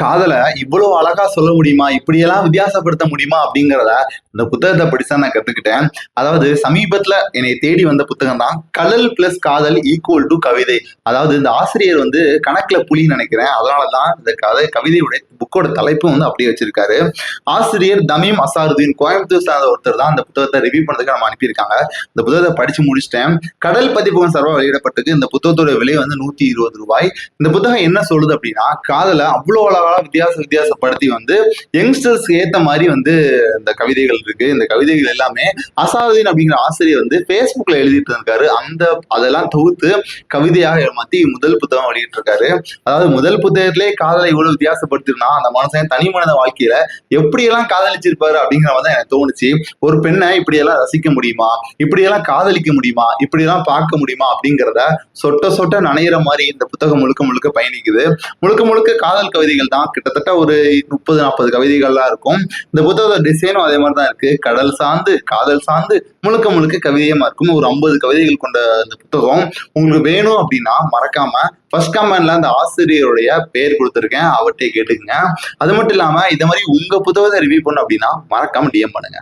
காதலை இவ்வளவு அழகா சொல்ல முடியுமா? இப்படியெல்லாம் வித்தியாசப்படுத்த முடியுமா? அப்படிங்கிறத இந்த புத்தகத்தை படிச்சா நான் கத்துக்கிட்டேன். அதாவது சமீபத்துல என்னை தேடி வந்த புத்தகம் தான் கலல் பிளஸ் காதல் ஈக்குவல் டு கவிதை. அதாவது இந்த ஆசிரியர் வந்து கணக்குல புலி நினைக்கிறேன். அதனாலதான் இந்த கதை கவிதையுடைய புக்கோட தலைப்பு வந்து அப்படியே வச்சிருக்காரு. ஆசிரியர் தமீம் அசாருதீன் கோயம்புத்தூர் சார்ந்த ஒருத்தர் தான் இந்த புத்தகத்தை ரிவ்யூ பண்ணதுக்கு நம்ம அனுப்பியிருக்காங்க. இந்த புத்தகத்தை படிச்சு முடிச்சிட்டேன். கடல் பதிப்பகம் சார்பாக வெளியிடப்பட்டிருக்கு. இந்த புத்தகத்தோட விலை வந்து நூத்தி இருபது ரூபாய். இந்த புத்தகம் என்ன சொல்லுது அப்படின்னா காதலை அவ்வளோ அழகாக வித்தியாச வித்தியாசப்படுத்தி வந்து யங்ஸ்டர்ஸ்க்கு ஏற்ற மாதிரி வந்து இந்த கவிதைகள் இருக்கு. இந்த கவிதைகள் எல்லாமே அசாதுதீன் அப்படிங்கிற ஆசிரியர் வந்து ஃபேஸ்புக்ல எழுதிட்டு இருக்காரு. அந்த அதெல்லாம் தொகுத்து கவிதையாக மாத்தி முதல் புத்தகம் வெளியிட்டு இருக்காரு அதாவது முதல் புத்தகத்திலே காதலை இவ்வளவு வித்தியாசப்படுத்திருந்தா அந்த மனுஷன் தனி மனித வாழ்க்கையில எப்படியெல்லாம் காதலிச்சிருப்பாரு அப்படிங்கிற மாதிரி தான் எனக்கு தோணுச்சு. ஒரு பெண்ணை இப்படியெல்லாம் ரசிக்க முடியுமா? இப்படியெல்லாம் காதலிக்க முடியுமா? இப்படியெல்லாம் பார்க்க முடியுமா? அப்படிங்கிறத சொட்ட சொட்ட நனையிற மாதிரி இந்த புத்தகம் முழுக்க முழுக்க பயணிக்குது. முழுக்க முழுக்க காதல் கவிதைகள் தான். கிட்டத்தட்ட ஒரு முப்பது நாற்பது கவிதைகள்லாம் இருக்கும். இந்த புத்தகத்தோட டிசைனும் அதே மாதிரி தான் இருக்கு. கடல் சார்ந்து காதல் சார்ந்து முழுக்க முழுக்க கவிதையமா இருக்கும் ஒரு ஐம்பது கவிதைகள் கொண்ட இந்த புத்தகம். உங்களுக்கு வேணும் அப்படின்னா மறக்காம ஃபர்ஸ்ட் கமெண்ட்ல அந்த ஆசிரியருடைய பேர் கொடுத்துருக்கேன். அவர்கிட்ட கேட்டுக்கங்க. அது மட்டும் இல்லாம இந்த மாதிரி உங்க புத்தகத்தை ரிவ்யூ பண்ணும் அப்படின்னா மறக்காம டிஎம் பண்ணுங்க.